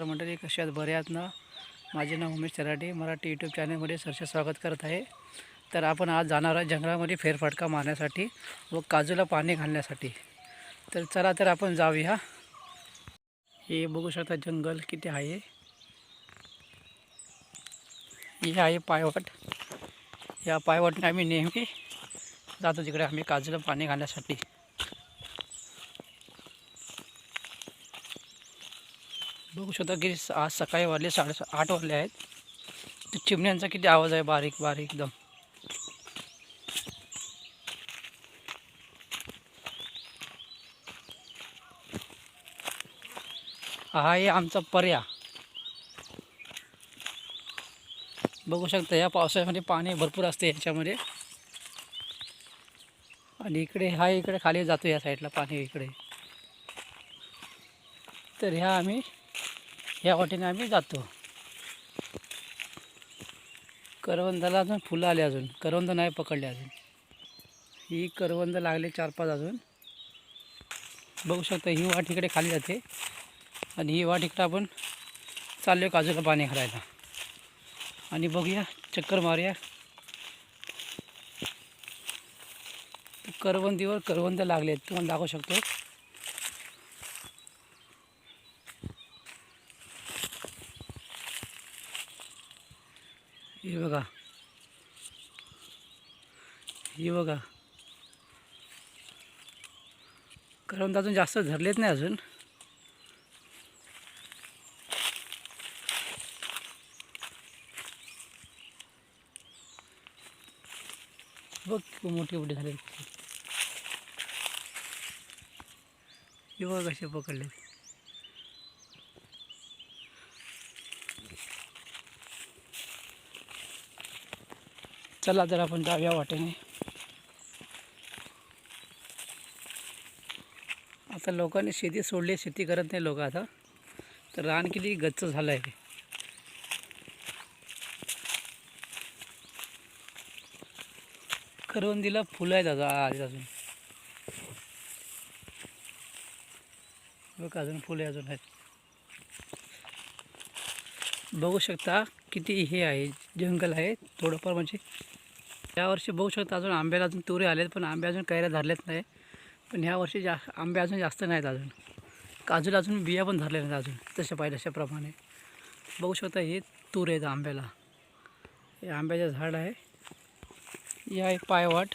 तर मंडळी कशा आहेत? बरे आहात ना? माझे नाव उमेश तराटे मराठी यूट्यूब चॅनलमध्ये सरसे स्वागत करत आहे. तर आपण आज जाणार आहोत जंगलामध्ये फेरफटका मारण्यासाठी व काजूला पाणी घालण्यासाठी. तर चला तर आपण जाऊया. हे बघू शकता जंगल किती आहे. हे आहे पायवट. या पायवटने आम्ही नेहमी जातो तिकडे आम्ही काजूला पाणी घालण्यासाठी. बघू शकता की आज सकाळी वाजले साडे आठ वाजले आहेत. चिमण्यांचा किती आवाज आहे बारीक बारीक एकदम. हा आहे आमचा पर्या. बघू शकता या पावसाळ्यामध्ये पाणी भरपूर असते याच्यामध्ये. आणि इकडे हा इकडे खाली जातो या साईडला पाणी इकडे. तर ह्या आम्ही ह्या वाटेने आम्ही जातो. करवंदाला अजून फुलं आले अजून. करवंद नाही पकडले अजून. ही करवंद लागले चार पाच अजून. बघू शकता ही वाट इकडे खाली जाते. आणि ही वाट इकडे आपण चाललो काजूला पाणी घालायला. आणि बघूया चक्कर मारूया. करवंदीवर करवंद लागले आहेत. तुम्हाला दाखवू शकतो हे बघा हे बघा. करवंद अजून जास्त धरलेत नाही अजून. बघ किती मोठे मोठे झाले हे बघा कसे पकडले चला तर आपण जाऊया वाटेने. आता लोकांनी शेती सोडली शेती करत नाही लोक आता. तर रान किती गच्च झालं आहे करवंदीला फुलं आहेत आता आज अजून बघ अजून फुले अजून आहेत. बघू शकता किती हे आहे जंगल आहे थोडंफार म्हणजे. यावर्षी बघू शकता अजून आंब्याला अजून तुरे आलेत पण आंबे अजून कैऱ्या धरलेत नाही. पण ह्या वर्षी जा आंबे अजून जास्त नाहीत अजून. काजूला अजून बिया पण धरल्या नाहीत अजून तशा पाहिजे तशाप्रमाणे बघू शकता हे तूर आहेत आंब्याला. हे आंब्याचं झाड आहे. ही आहे पायवाट.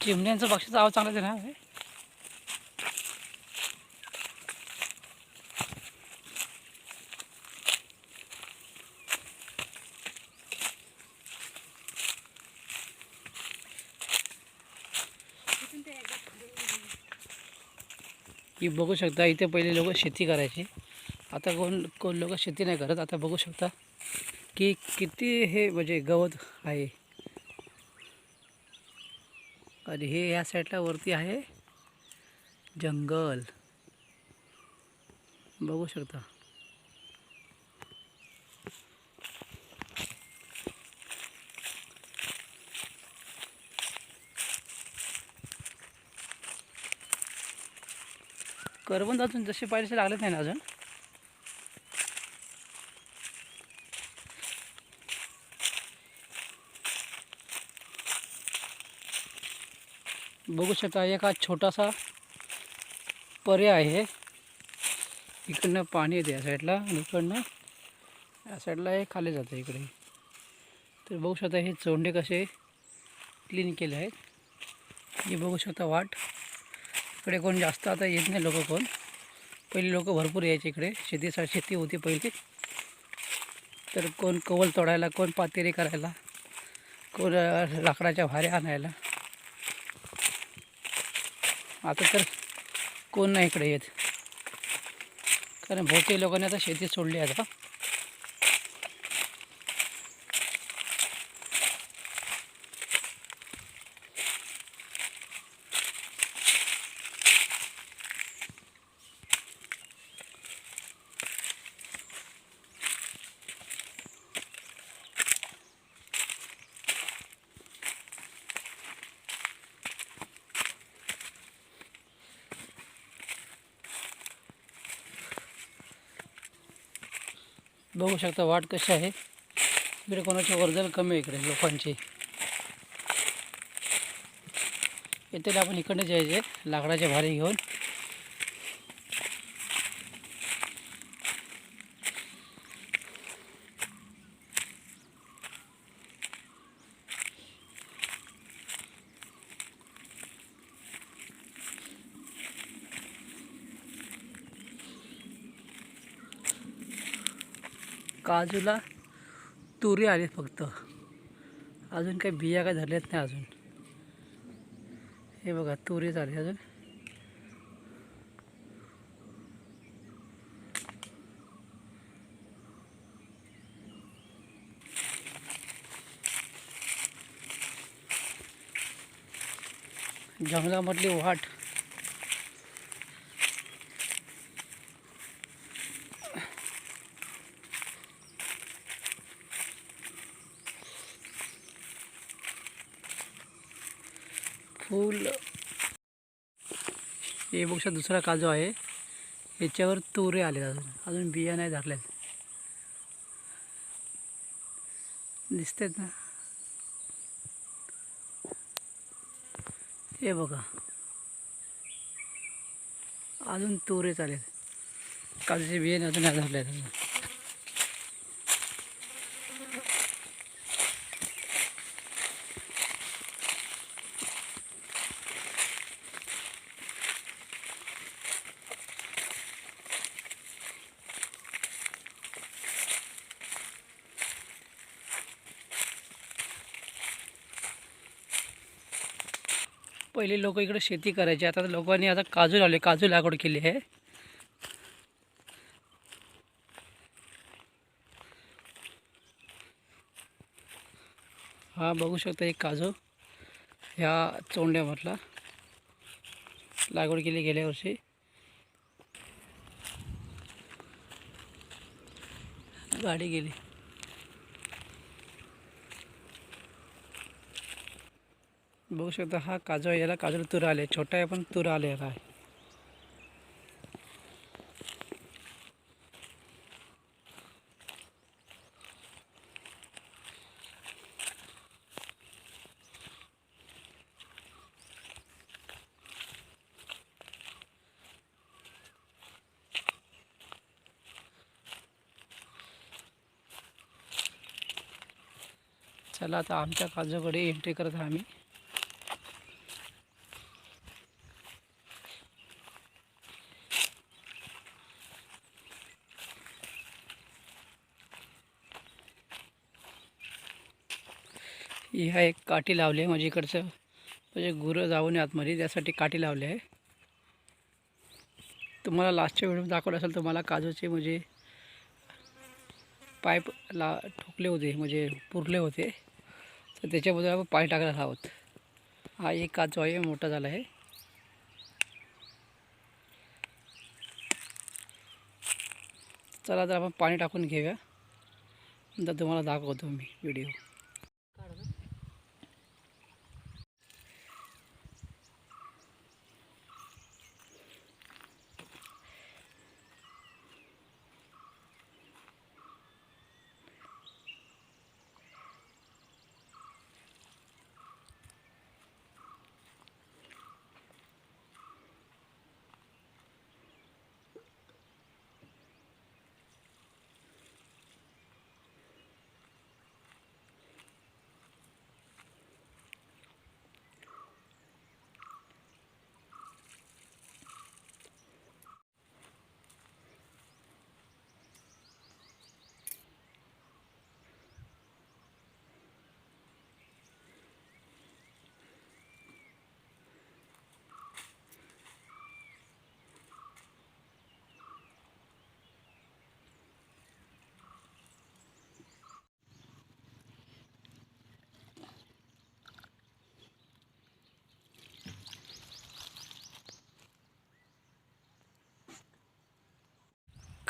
चिमण्यांचं पक्षाचा आवाज चांगला आहे. की बघू शकता इथे पहिले लोक शेती करायचे. आता कोण कोण लोक शेती नाही करत आता बघू शकता की किती हे म्हणजे गवत आहे. आणि हे या साईडला वरती आहे जंगल. बघू शकता. करवंद अजून जसे पाहिजे तसे लागलेच नाही ना अजून? बघू शकता एक हा छोटासा पर्याय आहे. इकडनं पाणी येते या साईडला आणि इकडनं या साईडला हे खाली जातं इकडे. तर बघू शकता हे चोंडे कसे क्लीन केले आहेत. हे बघू शकता वाट. इकडे कोण जास्त आता येत नाही लोक कोण. पहिले लोक भरपूर यायचे इकडे. शेतीसाठी शेती होती पहिली. तर कोण कवल तोडायला कोण पातेरी करायला कोण लाकडाच्या भाऱ्या आणायला. आता तर कोण नाही इकडे येत. कारण बहुतेक लोकांनी आता शेती सोडली आता. बघू शकता वाट कशी आहे. इकडे कोणाची वर्दळ कमी आहे इकडे लोकांची. येथे आपण इकडनं जायचे लाकडाचे भारी घेऊन. काजूला तुरी आली फक्त. अजून काही बिया काय धरल्यात नाही अजून. हे बघा तुरी झाली अजून. जंगलामधली वाट. फूल. हे बघा दुसरा काजू आहे. याच्यावर तोरे आले अजून. अजून बिया नाही धरल्यात. दिसतात ना? हे बघा. अजून तोरे चालेल काजूचे बियाणे अजून नाही धरले पहिले लोक इकडे शेती करायचे. आता लोकांनी आता काजू लावले. काजू लागवड केली आहे. हा बघू शकता एक काजू ह्या चोंड्यामधला लागवड केली गेल्या वर्षी. गाडी गेली. बघू शकता हा काजळ आहे याला काजूला तूर आले. छोटा आहे पण तूर आले आहे. चला आता आमच्या काजूकडे एंट्री करत आहे आम्ही. ह्या एक काठी लावली आहे म्हणजे इकडचं. म्हणजे गुरं जाऊ नये आतमध्ये त्यासाठी काठी लावली आहे. तुम्हाला लास्टच्या व्हिडिओ दाखवलं असेल तुम्हाला काजूचे म्हणजे पाईप ला ठोकले होते म्हणजे पुरले होते. तर त्याच्याबद्दल आपण पाणी टाकायला आहोत. हा एक काजू आहे मोठा झाला आहे. चला तर आपण पाणी टाकून घेऊया. नंतर तुम्हाला दाखवतो मी व्हिडिओ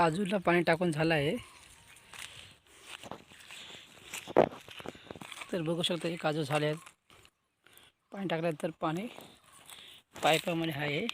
काजूला पाणी टाकून झालं आहे. तर बघू शकता हे काजू झाले आहेत. पाणी टाकल्यानंतर पाणी पायपामध्ये आहे.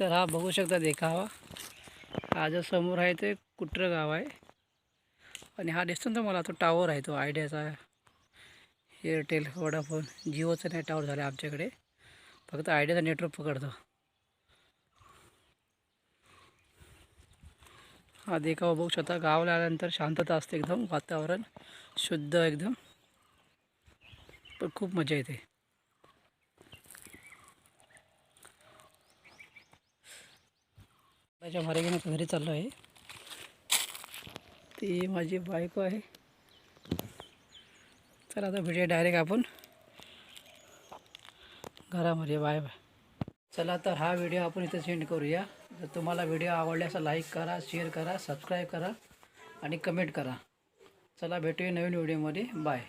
तर हा बघू शकता देखावा. हा जो समोर आहे ते कुट्र गाव आहे? आणि हा दिसतो ना मला तो टावर आहे तो. आयडियाचा एअरटेल वोडाफोन जिओचा नाही टावर झाला आमच्याकडे. फक्त आयडियाचा नेटवर्क पकडतो. हा देखावा बघू शकता. गावाला आल्यानंतर शांतता असते एकदम वातावरण शुद्ध एकदम. पण खूप मजा येते. त्याच्या भारी घरी चाललो आहे ती माझी बायको आहे. चला आता व्हिडिओ डायरेक्ट आपण. घरामध्ये बाय बाय चला तर हा व्हिडिओ आपण इथे सेंड करूया. जर तुम्हाला व्हिडिओ आवडल्यास लाईक करा शेअर करा सबस्क्राईब करा आणि कमेंट करा. चला भेटूया नवीन व्हिडिओमध्ये. बाय